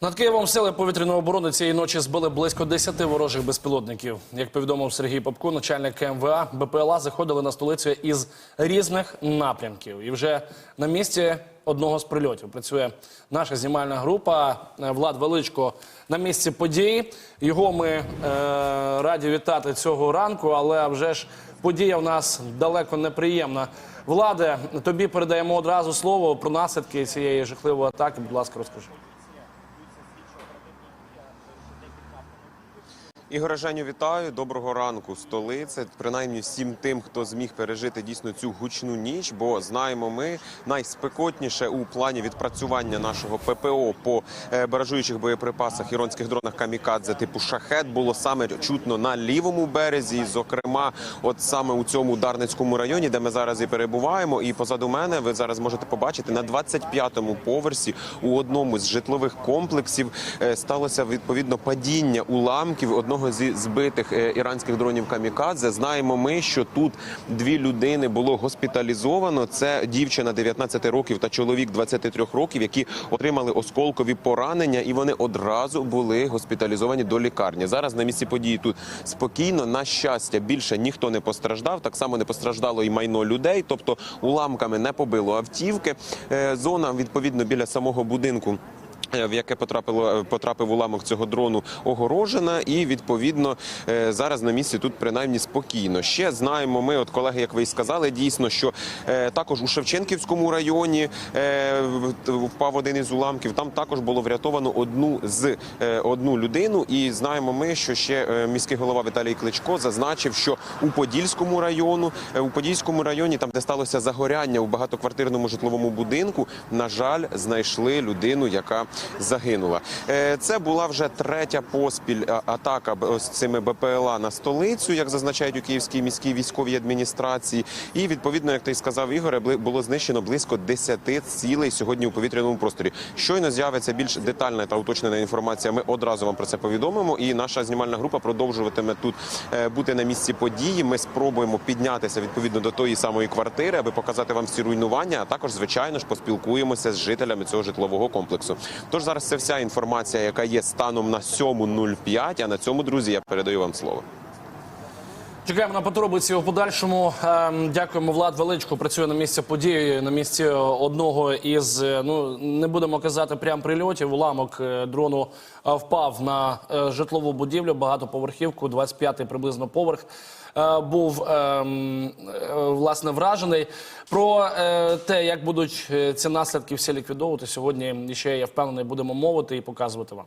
Над Києвом сили повітряної оборони цієї ночі збили близько 10 ворожих безпілотників. Як повідомив Сергій Попко, начальник МВА, БПЛА заходили на столицю із різних напрямків. І вже на місці одного з прильотів працює наша знімальна група. Е, Влад Величко на місці події. Його ми е, раді вітати цього ранку, але вже ж подія в нас далеко неприємна. Владе, тобі передаємо одразу слово про наслідки цієї жахливої атаки. Будь ласка, розкажи. Ігоре Женю, вітаю. Доброго ранку, столице. Принаймні всім тим, хто зміг пережити дійсно цю гучну ніч. Бо знаємо, ми найспекотніше у плані відпрацювання нашого ППО по е, баражуючих боєприпасах іронських дронах камікадзе типу шахет було саме чутно на лівому березі. Зокрема, от саме у цьому Дарницькому районі, де ми зараз і перебуваємо. І позаду мене ви зараз можете побачити на 25-му поверсі у одному з житлових комплексів е, сталося відповідно падіння уламків одного зі збитих е, іранських дронів камікадзе. Знаємо ми, що тут дві людини було госпіталізовано. Це дівчина 19 років та чоловік 23 років, які отримали осколкові поранення, і вони одразу були госпіталізовані до лікарні. Зараз на місці події тут спокійно. На щастя, більше ніхто не постраждав. Так само не постраждало і майно людей, тобто уламками не побило автівки. Е, Зона відповідно біля самого будинку. Е, В яке потрапило потрапив уламок цього дрону огорожена, і відповідно е, зараз на місці тут принаймні спокійно. Ще знаємо ми, от колеги, як ви і сказали, дійсно, що е, також у Шевченківському районі е, впав один із уламків. Там також було врятовано одну з е, одну людину. І знаємо ми, що ще е, міський голова Віталій Кличко зазначив, що у Подільському району, е, у Подільському районі, там де сталося загоряння у багатоквартирному житловому будинку, на жаль, знайшли людину, яка загинула. Е, Це була вже третя поспіль атака ось цими БПЛА на столицю, як зазначають у Київській міській військовій адміністрації. І відповідно, як ти сказав, Ігоре, було знищено близько 10 цілей сьогодні у повітряному просторі. Щойно з'явиться більш детальна та уточнена інформація. Ми одразу вам про це повідомимо. І наша знімальна група продовжуватиме тут е, бути на місці події. Ми спробуємо піднятися відповідно до тої самої квартири, аби показати вам всі руйнування. А також, звичайно ж, поспілкуємося з жителями цього житлового комплексу. Тож зараз це вся інформація, яка є станом на 7.05. А на цьому, друзі, я передаю вам слово. Чекаємо на подробиці у подальшому. Ем, Дякуємо. Влад Величко працює на місці події, на місці одного із е, ну не будемо казати прям прильотів. Уламок е, дрону е, впав на е, житлову будівлю, багатоповерхівку, 25-й приблизно поверх. Е, був ем, е, власне вражений. Про е, те, як будуть ці наслідки всі ліквідовувати сьогодні, ще я впевнений, будемо мовити і показувати вам.